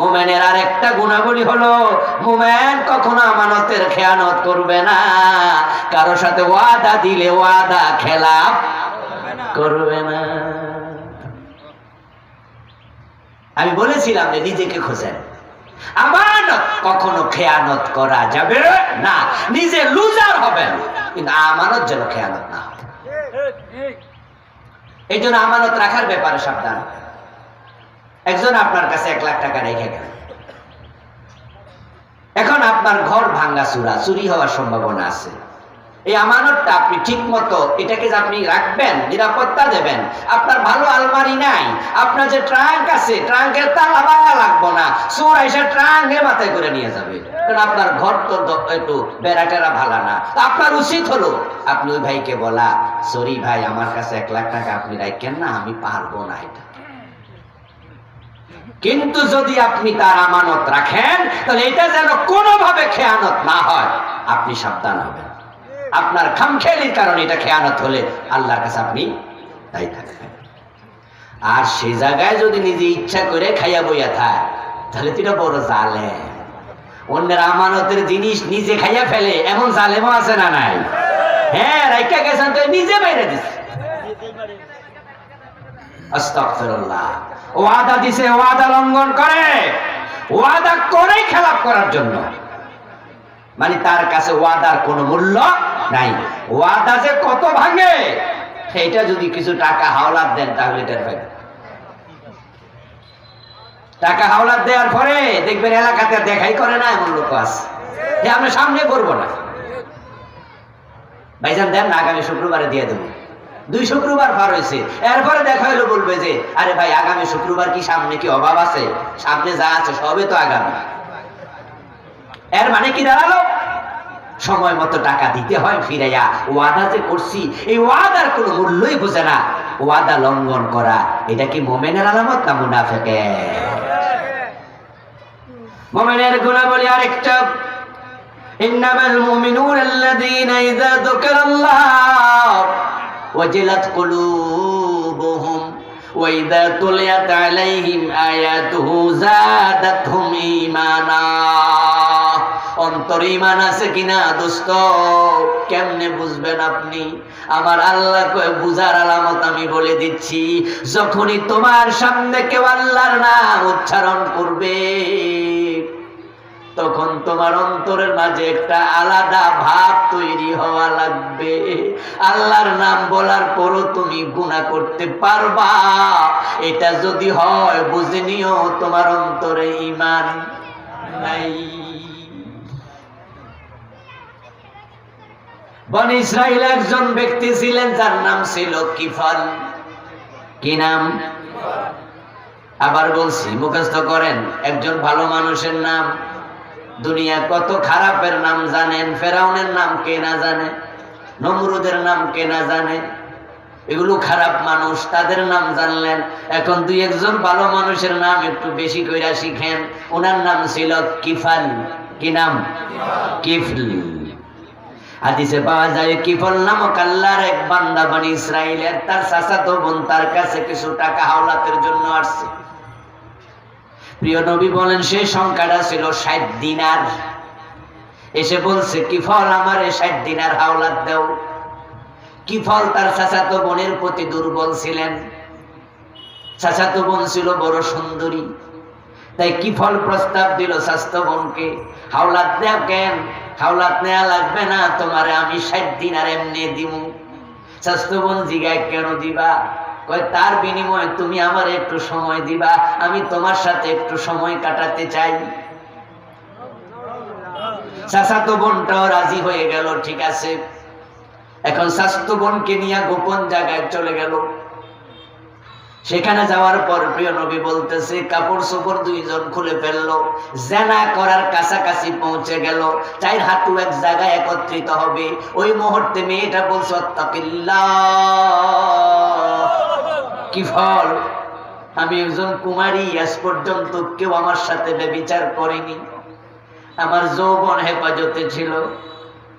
মোমেনের আর একটা গুণাবলী হলো, মোমেন কখনো আমানতের খেয়ানত করবে না। কারোর সাথে ওয়াদা দিলে ওয়াদা খেলাপ করবে না। আমি বলেছিলাম যে নিজেকে খোঁজেন। আমানত কখনো খেয়ানত করা যাবে না। নিজে লুজার হবেন, কিন্তু আমানত যেন খেয়ানত না হয়। এই জন্য আমানত রাখার ব্যাপারে সাবধান। একজন আপনার কাছে এক লাখ টাকা রেখে গেল। এখন আপনার ঘর ভাঙ্গা চুরা চুরি হওয়ার সম্ভাবনা আছে। এই আমানতটা আপনি ঠিক মতো এটাকে যে আপনি রাখবেন, নিরাপত্তা দেবেন, আপনার ভালো আলমারি নাই, আপনার যে ট্রাঙ্ক আছে, ট্রাঙ্কের তালা ভাঙা লাগবো না, চোর এসে ট্রাঙ্কে মাথায় করে নিয়ে যাবে। কারণ আপনার ঘর তো একটু বেড়াটেরা ভালো না। আপনার উচিত হলো, আপনি ওই ভাইকে বলা, সরি ভাই, আমার কাছে এক লাখ টাকা আপনি রাখেন না, আমি পারব না এটা। কিন্তু যদি আপনি তার আমানত রাখেন, তাহলে এটা যেন কোনোভাবে খেয়ানত না হয়। আপনি সাবধান হবেন। আপনার খামখেয়ালির কারণে এটা খেয়ানত হলে আল্লাহর কাছে আপনি তাই থাকবেন। আর সেই জায়গায় যদি নিজে ইচ্ছা করে খাইয়া বইয়া থাক, তাহলে তো এটা বড় জালে অন্যের আমানতের জিনিস নিজে খাইয়া ফেলে, এমন জালেমও আছে না নাই? হ্যাঁ রাইকা গেছেন তো নিজে বাইরে দিচ্ছে আস্তাগফিরুল্লাহ। ওয়াদা দিছে, ওয়াদা লঙ্ঘন করে। ওয়াদা করে খেলাপ করার জন্য। মানে তার কাছে ওয়াদার কোনো মূল্য নাই। ওয়াদা যে কত ভাঙে এটা যদি কিছু টাকা হাওলাত দেন, তাহলে এটার ফায়দা টাকা হাওলাত দেওয়ার পরে দেখবেন এলাকাতে দেখাই করে না এমন লোক আছে। যে আমরা সামনে করব না। ভাইজান দেন আগামী শুক্রবারে দিয়ে দেবো। দুই শুক্রবার পার হয়েছে এরপরে দেখা হলো বলবে যে আরে ভাই আগামী শুক্রবার কি সামনে কি অভাব আছে সামনে যা আছে সবে তো আগামী এর মানে কি দাঁড়ালো সময় মতো টাকা দিতে হয় ফিরাইয়া ওয়াদা যে করছি এই ওয়াদার কোনো মূল্যই বোঝে না ওয়াদা লঙ্ঘন করা এটা কি মোমেনের আলামত না মুনাফেকে মোমেনের গুণাবলী আরেকটা إنما المؤمنون الذين إذا ذكر الله وجلت قلوبهم وإذا تليت عليهم آياته زادتهم إيمانا অন্তর ইমান আছে কিনা দোস্ত কেমনে বুঝবেন আপনি আমার আল্লাহ কয়ে বুঝার আলামত আমি বলে দিচ্ছি যখনই তোমার সামনে কেউ আল্লাহর নাম উচ্চারণ করবে তখন তোমার অন্তরের মাঝে একটা আলাদা ভাব তৈরি হওয়া লাগবে। আল্লাহর নাম বলার পরও তুমি গুণা করতে পারবা। এটা যদি হয়, বুঝে নিও তোমার অন্তরে ইমান নাই। বন ইসরায়েল একজন ব্যক্তি ছিলেন, যার নাম ছিল কিফল। কি নাম? আবার বলছি, মুখস্থ করেন, একজন ভালো মানুষের নাম। দুনিয়া কত খারাপের নাম জানেন ফেরাউনের নাম কে না জানে, নমরুদের নাম কে না জানে? এগুলো খারাপ মানুষ, তাদের নাম জানলেন। এখন দুই একজন ভালো মানুষের নাম একটু বেশি কইরা শিখেন। ওনার নাম ছিল কিফাল। কি নাম? কিফল। হাদিসে পাওয়া যায়, কিফল নামক আল্লাহর এক বান্দা বানি ইসরায়েলের তার চাচাতো বোন তার কাছে কিছু টাকা হাওলাতের জন্য আসছে। প্রিয় নবী বলেন, সেই সংখ্যাটা ছিল ষাট দিনার। এসে বলছে, কি ফল আমার ষাট দিনার হাওলাত দেও? কি ফল? তার চাচাতো বোনের প্রতি দুর্বল ছিলেন। চাচাতো বোন ছিল বড় সুন্দরী। তাই কি ফল প্রস্তাব দিল স্বাস্থ্য বোনকে? হাওলাত দেও কেন? হাওলাত নেওয়া লাগবে না, তোমারে আমি ষাট দিনার এমনি দিব স্বাস্থ্য বোন জিগায়, কেন দিবা? তার বিনিময়ে তুমি আমার একটু সময় দিবা, আমি তোমার সাথে একটু সময় কাটাতে চাই। চাচাতো বোনটাও রাজি হয়ে গেল, ঠিক আছে। এখন স্বাস্থ্য বোনকে নিয়ে গোপন জায়গায় চলে গেল। সেখানে যাওয়ার পর প্রিয় নবী বলতেছে কাপড় চোপড় দুইজন খুলে ফেলল, জেনা করার কাছাকাছি পৌঁছে গেল। চাই হাঁটু এক জায়গায় একত্রিত হবে। ওই মুহূর্তে মেয়েটা বলছে, অত্তাকিল্লাহ। কি ফল? আমি একজন কুমারী, আজ পর্যন্ত কেউ আমার সাথে বিচার করেনি। আমার যৌবন হেফাজতে ছিল।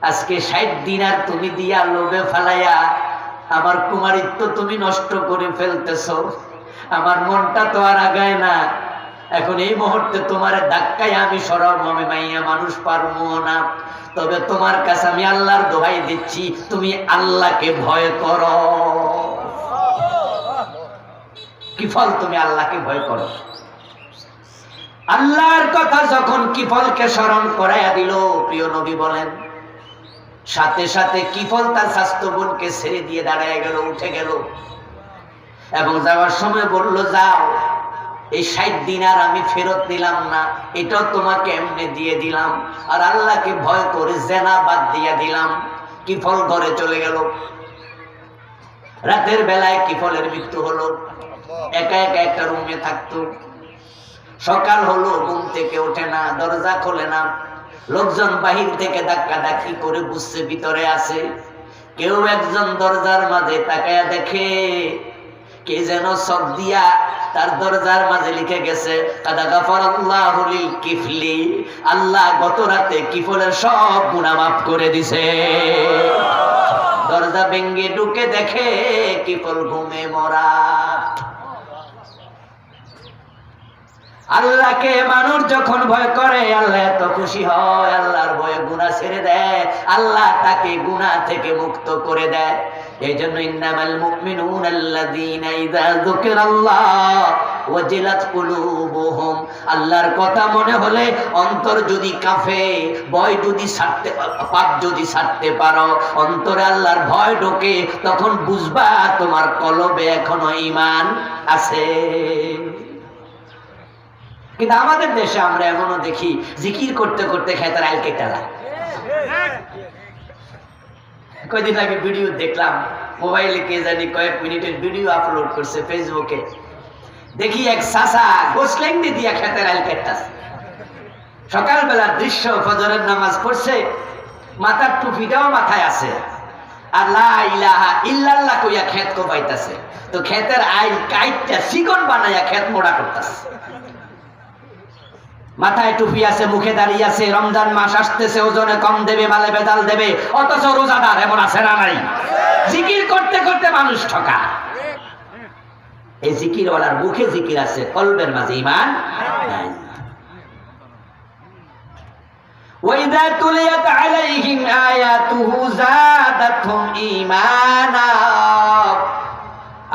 আজকে ষাট দিন আর তুমি দিয়া লোভে ফালাইয়া আমার কুমারিত্ব তুমি নষ্ট করে ফেলতেছ। আমার মনটা তো আর আগায় না। এখন এই মুহূর্তে তোমার ধাক্কায় আমি মমে মাইয়া মানুষ পারব না। তবে তোমার কাছে আমি আল্লাহর দোহাই দিচ্ছি, তুমি আল্লাহকে ভয় করো। কি ফল তুমি আল্লাহকে ভয় করো? আল্লাহর কথা যখন কিফলকে স্মরণ করাইয়া দিল, প্রিয় নবী বলেন, সাথে সাথে কিফল তার স্বাস্থ্য বোনকে ছেড়ে দিয়ে দাঁড়ায় গেল, উঠে গেল? এবং যাওয়ার সময় বলল, যাও, এই ষাট দিন আর আমি ফেরত দিলাম না, এটাও তোমাকে এমনি দিয়ে দিলাম, আর আল্লাহকে ভয় করে জেনা বাদ দিয়া দিলাম। কিফল ঘরে চলে গেল? রাতের বেলায় কিফলের মৃত্যু হলো? একা একা একটা রুমে থাকতো। সকাল হলো, ঘুম থেকে ওঠে না, দরজা খোলে না। লোকজন বাহির থেকে ধাক্কা ধাক্কি করে বুঝছে ভিতরে আছে। কেউ একজন দরজার মাঝে তাকায়া দেখে, কে যেন সব দিয়া তার দরজার মাঝে লিখে গেছে কিফলি আল্লাহ গত রাতে কিফলের সব গুনাহ মাফ করে দিছে। দরজা ভেঙ্গে ঢুকে দেখে কিফল ঘুমে মরা। আল্লাহকে মানুষ যখন ভয় করে, আল্লাহ এত খুশি হয়, আল্লাহর ভয়ে গুণা ছেড়ে দেয়। আল্লাহ তাকে গুণা থেকে মুক্ত করে দেয়। এই জন্য ইন্নামাল মুমিনুন আল্লাযীনা ইযা যুকিরাল্লাহ ওয়াজিলাত কুলুবুহুম। আল্লাহর কথা মনে হলে অন্তর যদি কাঁপে, ভয় যদি ছাড়তে পাপ যদি ছাড়তে পারো, অন্তরে আল্লাহর ভয় ঢোকে, তখন বুঝবা তোমার কলবে এখনও ঈমান আছে। কিন্তু আমাদের দেশে আমরা এমনও দেখি জিকির করতে করতে খেতার আলকে টালা। কয়দিন আগে ভিডিও দেখলাম, মোবাইলে কে জানি কয়েক মিনিটের ভিডিও আপলোড করছে ফেসবুকে। দেখি এক সাসা গোসলেন্ডি দিয়া খেতের আল কেটটাছে সকালবেলা দৃশ্য, ফজরের নামাজ পড়ছে, মাথার টুপিটাও মাথায় আছে। আর ইলাহা ইল্লাল্লাহ কইয়া খেত কোবাইতাছে তো খেতের আইল কাইটটা চিকন বানাইয়া খেত মোড়া করতেছে। মাথায় টুপি আছে মুখে দাঁড়িয়ে আছে রমজান মাস আসতেছে ওজনে কম দেবে মালে বেদাল দেবে অথচ রোজাদার এমন আছে না নাই জিকির করতে করতে মানুষ ঠকা এই জিকির ওয়ালার মুখে জিকির আছে কলবের মাঝে ইমান নাই। وإذا تليت عليهم آياته زادتهم إيمانا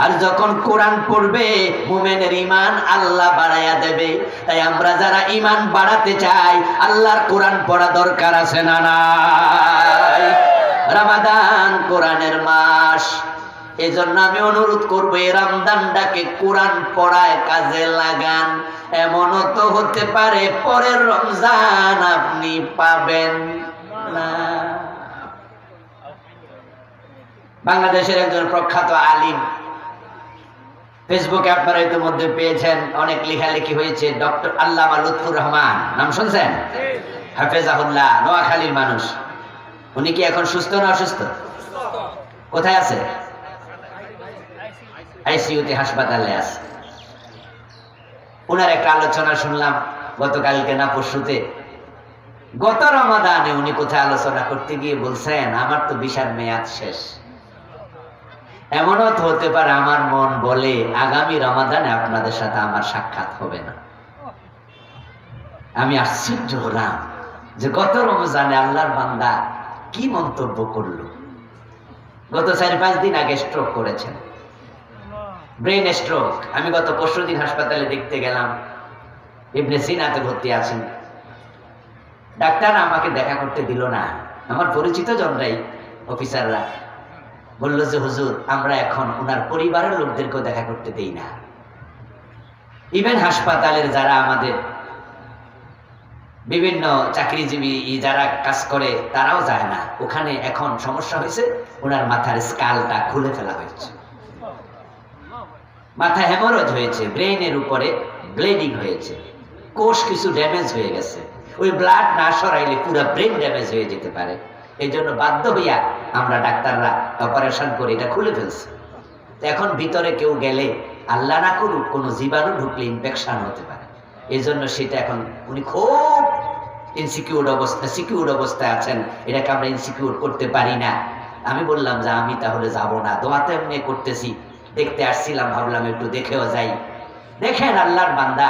আর যখন কোরআন পড়বে, মুমেনের ইমান আল্লাহ বাড়াইয়া দেবে। তাই আমরা যারা ইমান বাড়াতে চাই, আল্লাহর কোরআন পড়া দরকার আছে না রামাদান কোরআনের মাস। এজন্য আমি অনুরোধ করব, এই রমদানটাকে কোরআন পড়ায় কাজে লাগান। এমনও তো হতে পারে, পরের রমজান আপনি পাবেন না। বাংলাদেশের একজন প্রখ্যাত আলিম ফেসবুকে আপনারা ইতিমধ্যে পেয়েছেন, অনেক লেখালেখি হয়েছে। ডক্টর আল্লামা লুৎফুর রহমান, নাম শুনছেন? হাফেজাহুল্লাহ, নোয়াখালীর মানুষ। উনি কি এখন সুস্থ না অসুস্থ? কোথায় আছে? আইসিইউতে, হাসপাতালে আছে। ওনার একটা আলোচনা শুনলাম গতকালকে না পরশুতে। গত রমাদানে উনি কোথায় আলোচনা করতে গিয়ে বলছেন, আমার তো বিশাল মেয়াদ শেষ। এমনও তো হতে পারে আমার মন বলে আগামী রমাদানে আপনাদের সাথে আমার সাক্ষাৎ হবে না। আমি আশ্চর্য হলাম যে গত রমজানে আল্লাহর বান্দা কি মন্তব্য করল। গত চার পাঁচ দিন আগে স্ট্রোক করেছেন। ব্রেন স্ট্রোক আমি গত পরশু দিন হাসপাতালে দেখতে গেলাম। ইবনে সিনাতে ভর্তি আছেন। ডাক্তার আমাকে দেখা করতে দিল না। আমার পরিচিত জনরাই অফিসাররা বলল যে, হুজুর, আমরা এখন ওনার পরিবারের লোকদেরকেও দেখা করতে দেই না। ইভেন হাসপাতালের যারা আমাদের বিভিন্ন চাকরিজীবী যারা কাজ করে, তারাও যায় না। ওখানে এখন সমস্যা হয়েছে ওনার মাথার স্কালটা খুলে ফেলা হয়েছে। মাথা হ্যামোরজ হয়েছে ব্রেনের উপরে ব্লিডিং হয়েছে। কোষ কিছু ড্যামেজ হয়ে গেছে। ওই ব্লাড না সরাইলে পুরো ব্রেন ড্যামেজ হয়ে যেতে পারে। এই জন্য বাধ্য হইয়া আমরা ডাক্তাররা অপারেশন করে এটা খুলে ফেলছি। এখন ভিতরে কেউ গেলে আল্লাহ না করুক, কোনো জীবাণু ঢুকলে ইনফেকশন হতে পারে। এই জন্য সেটা এখন উনি খুব ইনসিকিউর অবস্থা সিকিউর অবস্থায় আছেন। এটাকে আমরা ইনসিকিউর করতে পারি না। আমি বললাম, যে, আমি তাহলে যাব না। দোয়াতে এমনি করতেছি। দেখতে আসছিলাম, ভাবলাম একটু দেখেও যাই। দেখেন আল্লাহর বান্দা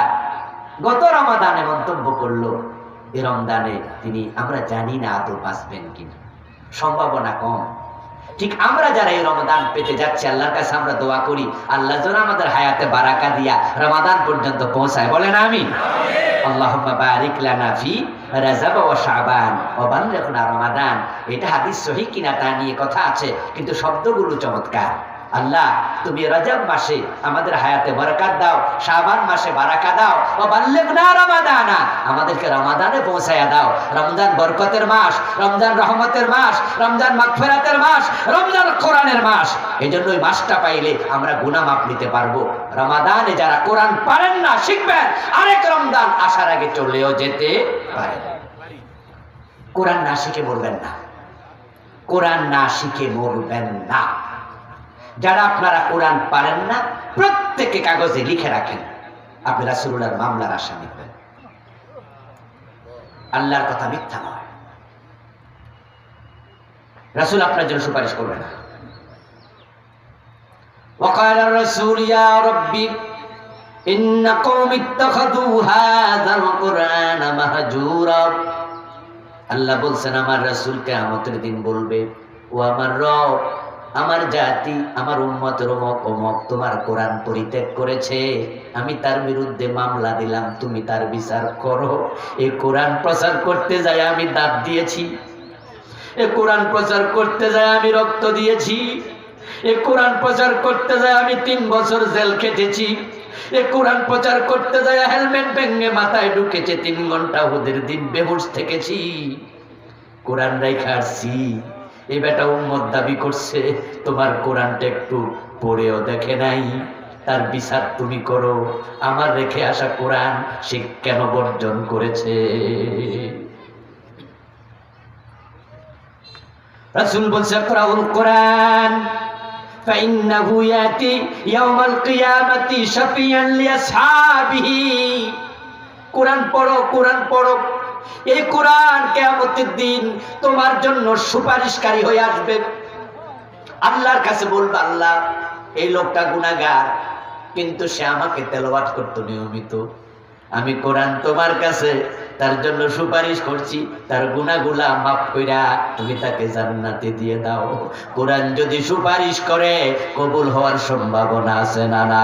গত রমাদানে মন্তব্য করল এ রমদানে তিনি, আমরা জানি না আদৌ বাঁচবেন কিনা। সম্ভাবনা কম। ঠিক আমরা যারা এই রমাদান পেতে যাচ্ছি, আল্লাহর কাছে আমরা দোয়া করি, আল্লাহ যেন আমাদের হায়াতে বারাকা দিয়া রমাদান পর্যন্ত পৌঁছায়। বলেন আমি। আল্লাহুম্মা বারিক লানা ফি রাজাব ও শাবান। রমাদান। এটা হাদিস সহিহ কিনা তা নিয়ে কথা আছে, কিন্তু শব্দগুলো চমৎকার। আল্লাহ, তুমি রজব মাসে আমাদের হায়াতে বরকাত দাও, শাবান মাসে বারাকা দাও রমাদানা, আমাদেরকে রমাদানে পৌঁছায়া দাও। রমজান বরকতের মাস, রমজান রহমতের মাস, রমজান মাগফিরাতের মাস, রমজান কোরআনের মাস। এই জন্য ওই মাসটা পাইলে আমরা গুনাহ মাপ নিতে পারব। রমাদানে যারা কোরআন পারেন না, শিখবেন, আরেক রমজান আসার আগে চলেও যেতে পারে কোরআন না শিখে বলবেন না। কোরআন না শিখে মরবেন না। যারা আপনারা কোরআন পারেন না প্রত্যেকে কাগজে লিখে রাখেন আপনি রাসুল্লাহর মামলার আসামি হবেন আল্লাহর কথা মিথ্যা নয় রাসুল আপনার জন্য সুপারিশ করবে না وقال الرسول يا ربي إن قوم اتخذوا هذا القرآن مهجورا আল্লাহ বলছেন আমার রাসূল কিয়ামতের দিন বলবে ও আমার রব আমার জাতি, আমার উন্মত অমক অমক তোমার কোরআন পরিত্যাগ করেছে। আমি তার বিরুদ্ধে মামলা দিলাম, তুমি তার বিচার করো। এই কোরআন প্রচার করতে যাই আমি দাঁত দিয়েছি। এ কোরআন প্রচার করতে যায় আমি রক্ত দিয়েছি। এ কোরআন প্রচার করতে যায় আমি তিন বছর জেল খেটেছি। এ কোরআন প্রচার করতে যায় হেলমেট ভেঙে মাথায় ঢুকেছে, তিন ঘণ্টা ওদের দিন বেহুশ থেকেছি। কোরআন আসছি। এই বেটা উম্মত দাবি করছে তোমার কোরআনটা একটু পড়েও দেখে নাই তার বিচার তুমি করো আমার রেখে আসা কোরআন সে কেন বর্জন করেছে রাসূল বলছে ইকরাউল কোরআন فإنه يأتي يوم القيامة شفيعا لأصحابه কোরআন পড়ো কোরআন পড়ো এই কোরআন কেয়ামতের দিন তোমার জন্য সুপারিশকারী হয়ে আসবে। আল্লাহর কাছে বলবে, আল্লাহ, এই লোকটা গুনাহগার, কিন্তু সে আমাকে তেলাওয়াত করতো নিয়মিত। আমি কোরআন তোমার কাছে, তার জন্য সুপারিশ করছি, তার গুনাগুলা মাফ কইরা তুমি তাকে জান্নাতে দিয়ে দাও। কোরআন যদি সুপারিশ করে, কবুল হওয়ার সম্ভাবনা আছে না না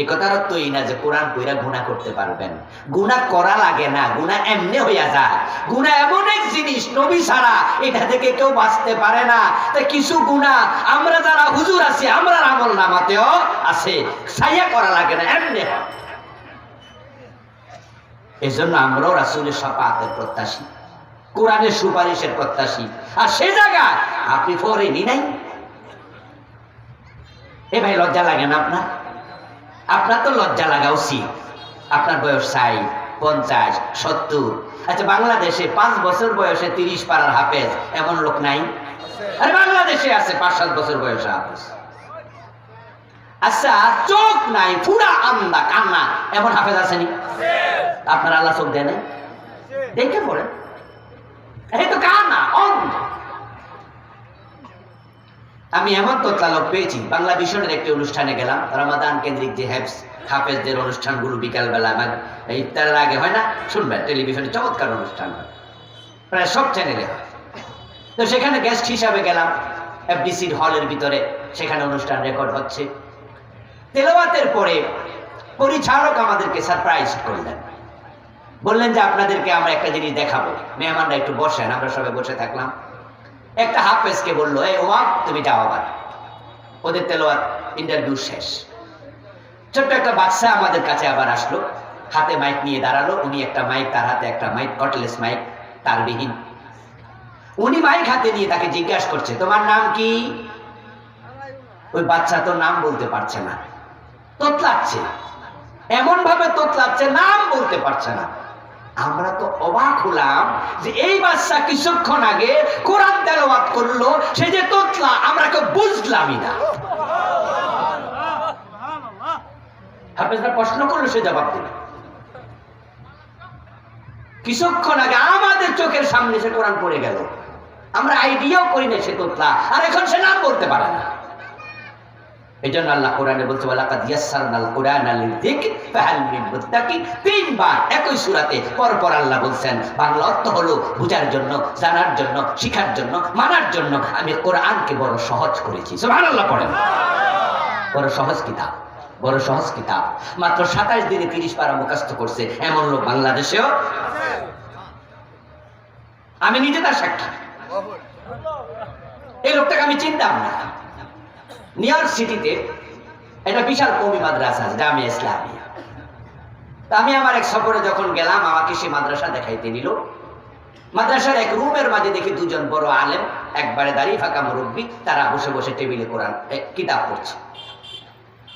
এই কথার অর্থ এই না যে কোরআন কইরা গুনাহ করতে পারবেন। গুনাহ করা লাগে না, গুনাহ এমনি হইয়া যায়। গুনাহ এমন এক জিনিস, নবী ছাড়া এটা থেকে কেউ বাঁচতে পারে না। তা কিছু গুনাহ আমরা যারা হুজুর আছি আমরা আমল নামাতেও আছে। সাইয়া করা লাগে না, এমনি এই জন্য আমরাও রাসুলের সাপাতের প্রত্যাশী। কোরআনের সুপারিশের প্রত্যাশী। আর সে জায়গায় আপনি ফরেনি নাই? এ ভাই লজ্জা লাগে না আপনার? আপনার তো লজ্জা লাগা উচিত। আপনার বয়স ষাট, পঞ্চাশ, সত্তর। আচ্ছা বাংলাদেশে পাঁচ বছর বয়সে তিরিশ পাড়ার হাফেজ এমন লোক নাই? আরে, বাংলাদেশে আছে পাঁচ, সাত বছর বয়সে হাফেজ। আচ্ছা চোখ নাই পুরা আন্দা, কান্না, এমন হাফেজ আসেনি আপনার আল্লাহ চোখ দেয় নাই? দেখে পড়েন। এই তো কান্না, অন্ধ। আমি এমন তৎকালক পেয়েছি বাংলা ভীষণের একটি অনুষ্ঠানে গেলাম, রমাদান কেন্দ্রিক যে হ্যাপস, হাফেজদের অনুষ্ঠানগুলো বিকালবেলা বা ইফতারের আগে হয় না, শুনবেন, টেলিভিশনে চমৎকার অনুষ্ঠান প্রায় সব চ্যানেলে তো সেখানে গেস্ট হিসাবে গেলাম, এফডিসির হলের ভিতরে, সেখানে অনুষ্ঠান রেকর্ড হচ্ছে। তেলাওয়াতের পরে পরিচালক আমাদেরকে সারপ্রাইজ করলেন। বললেন যে, আপনাদেরকে আমরা একটা জিনিস দেখাবো। মেহমানরা একটু বসেন, আমরা সবাই বসে থাকলাম। একটা হাফেজকে বলল, এই ওমাক তুমি যাও আবার। ওদের তেলোয়াত ইন্টারভিউ শেষ। ছোট্ট একটা বাচ্চা আমাদের কাছে আবার আসলো, হাতে মাইক নিয়ে দাঁড়াল। উনি একটা মাইক তার হাতে একটা মাইক কটলেস মাইক তারবিহীন উনি মাইক হাতে নিয়ে তাকে জিজ্ঞাসা করছে, তোমার নাম কি? ওই বাচ্চা তো নাম বলতে পারছে না। তোতলাচ্ছে এমন ভাবে তোতলাচ্ছে নাম বলতে পারছে না। আমরা তো অবাক হলাম যে এই বাচ্চা কিছুক্ষণ আগে কোরআন তেলাওয়াত করল সে যে তোতলা আমরা কেউ বুঝলামই না। প্রশ্ন করল সে জবাব দিল। কিছুক্ষণ আগে আমাদের চোখের সামনে সে কোরআন পড়ে গেল। আমরা আইডিয়াও করি না সে তোতলা আর এখন সে নাম বলতে পারে না। এই জন্য আল্লাহ কোরআনে বলছে, ওয়ালাকাদ ইয়াসসারনাল ফাহাল মিন মুত্তাকিন তিনবার একই সূরাতে পরপর আল্লাহ বলছেন, বাংলা অর্থ হলো জন্য, জানার জন্য, শিখার জন্য, মানার জন্য আমি কোরআনকে বড় সহজ করেছি। সুবহানাল্লাহ পড়েন। বড় সহজ কিতাব, বড় সহজ কিতাব। মাত্র সাতাশ দিনে তিরিশ পারা মুখস্থ করছে এমন লোক বাংলাদেশেও আমি নিজে তার সাক্ষী। এই লোকটাকে আমি চিনতাম না। নিউ ইয়র্ক সিটিতে একটা বিশাল কমি মাদ্রাসা আছে, জামিয়া ইসলামিয়া। আমি আমার এক সফরে যখন গেলাম, আমাকে সে মাদ্রাসা দেখাইতে নিল। মাদ্রাসার এক রুমের মাঝে দেখি দুজন বড় আলেম, একবারে দাঁড়িয়ে ফাঁকা মুরব্বী, তারা বসে বসে টেবিলে কোরআন কিতাব পড়ছে।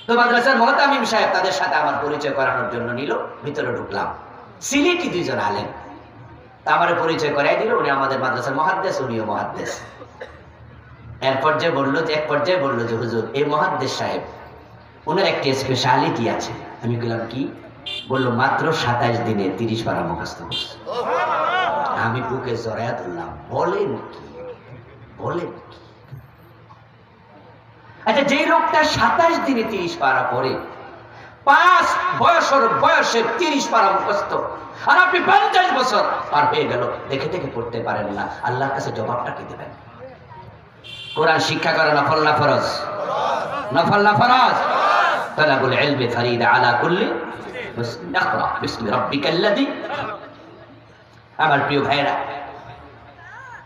তো মাদ্রাসার মহতামিম সাহেব তাদের সাথে আমার পরিচয় করানোর জন্য নিল, ভিতরে ঢুকলাম। সিলেটি দুইজন আলেম। তা আমার পরিচয় করাই দিল, উনি আমাদের মাদ্রাসার মহাদ্দেশ, উনিও মহাদ্দেশ। এর পর্যায়ে বলল যে, এক পর্যায়ে বলল যে, হুজুর এই মহাদ্দেশ সাহেব, ওনার একটি স্পেশালিটি আছে। আমি বললাম কি? বলল, মাত্র সাতাইশ দিনে তিরিশ পারা মুখস্থ করছে। আমি বুকে জড়াইয়া ধরলাম, বলেন কি? বলেন কি? আচ্ছা যে লোকটা সাতাশ দিনে তিরিশ পারা পরে পাঁচ বয়সের বয়সে তিরিশ পারা মুখস্থ, আর আপনি পঞ্চাশ বছর পার হয়ে গেল, দেখে দেখে পড়তে পারেন না। আল্লাহর কাছে জবাবটা কি দেবেন? কোরআন শিক্ষা করে নফল না ফরজ? নফল না ফরজ? তালাবুল ইলমি ফরিদ আলা কুল্লি ইকরা বিসমি রাব্বিকাল্লাযী আমার প্রিয় ভাইরা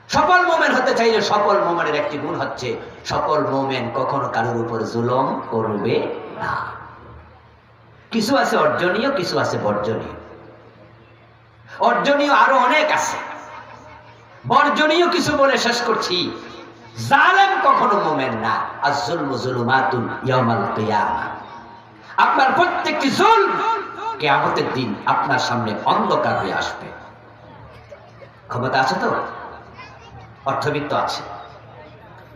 সফল মোমেন হতে চাইলে সফল মোমেনের একটি গুণ হচ্ছে সকল মোমেন কখনো কারোর উপর জুলম করবে না। কিছু আছে অর্জনীয়, কিছু আছে বর্জনীয়। অর্জনীয় আরও অনেক আছে। বর্জনীয় কিছু বলে শেষ করছি। জালেম কখনো মোমেন না। আর জুলম জুলুমাতুন ইয়াউমাল কিয়ামা। আপনার প্রত্যেকটি জুলম কিয়ামতের দিন আপনার সামনে অন্ধকার হয়ে আসবে। ক্ষমতা আছে তো? অর্থবিত্ত আছে।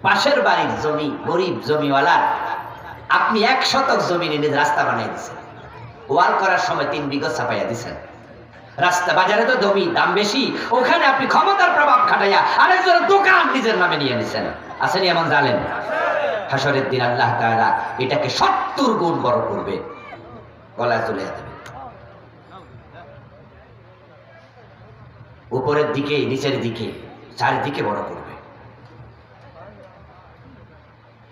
পাশের বাড়ির জমি, গরিব জমিওয়ালা, আপনি এক শতক জমি নিয়ে রাস্তা বানিয়ে দিচ্ছেন ওয়াল করার সময় তিন বিঘা ছাপাইয়া দিচ্ছেন রাস্তা বাজারে তো জমি, দাম বেশি, ওখানে আপনি ক্ষমতার প্রভাব খাটাইয়া আরেকজনের দোকান নিজের নামে নিয়ে নিছেন। আসেনি এমন জানেন হাসরের দিন আল্লাহ তাআলা এটাকে সত্তর গুণ বড় করবে। গলায় চলে যাবে উপরের দিকে, নিচের দিকে, চারিদিকে বড় করবে।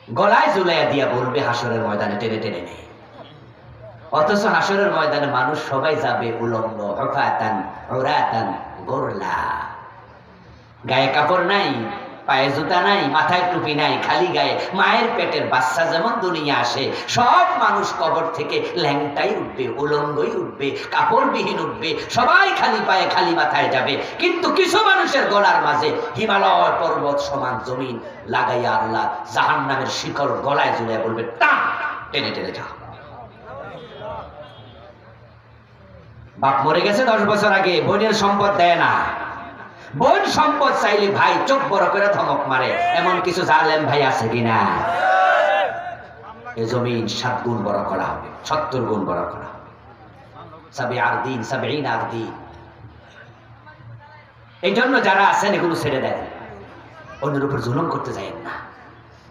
গলায় জুলাইয়া দিয়া বলবে, হাসরের ময়দানে টেনে টেনে নেই অথচ হাসরের ময়দানে মানুষ সবাই যাবে উলঙ্গ হফাতান ওরাতান গোরলা। গায়ে কাপড় নাই, পায়ে জুতা নাই, মাথায় টুপি নাই, খালি গায়ে মায়ের পেটের বাচ্চা যেমন দুনিয়া আসে, সব মানুষ কবর থেকে ল্যাংটাই উঠবে, উলঙ্গই উঠবে, কাপড়বিহীন উঠবে, সবাই খালি পায়ে খালি মাথায় যাবে। কিন্তু কিছু মানুষের গলার মাঝে হিমালয় পর্বত সমান জমিন লাগাইয়া আল্লাহ জাহান নামের শিকড় গলায় ঝুলিয়ে বলবে, টান, টেনে টেনে যাও বাপ মরে গেছে দশ বছর আগে, বোনের সম্পদ দেয় না। বোন সম্পদ চাইলে ভাই চোখ বড় করে ধমক মারে, এমন কিছু জালেম ভাই আছে কিনা? এ জমিন সাত গুণ বড় করা হবে, সত্তর গুণ বড় করা হবে। আর দিন আর দিন এই জন্য যারা আছেন, এগুলো ছেড়ে দেন। অন্যের উপর জুলুম করতে যাইেন না।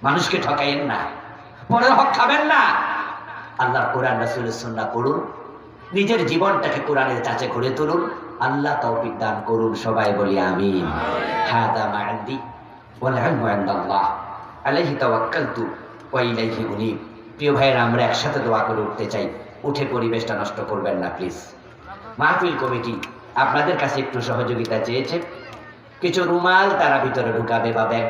মানুষকে ঠকাইয়েন না। পরের হক খাবেন না। আল্লাহর কোরআন, রাসূলের সুন্নাহ পড়ুন। নিজের জীবনটাকে কোরআনের চাচে করে তুলুন। আল্লাহ তৌফিক দান করুন সবাই বলি আমিন। হাদা মা ইনদি ওয়াল ইলমু ইনদাল্লাহ আলাইহি তাওয়াক্কালতু ওয়া ইলাইহি উনীব। প্রিয় ভাইয়েরা, আমরা একসাথে দোয়া করে উঠতে চাই। উঠে পরিবেশটা নষ্ট করবেন না, প্লিজ। মাহফিল কমিটি আপনাদের কাছে একটু সহযোগিতা চেয়েছে। কিছু রুমাল তারা ভিতরে ঢুকাবে বা ব্যাগ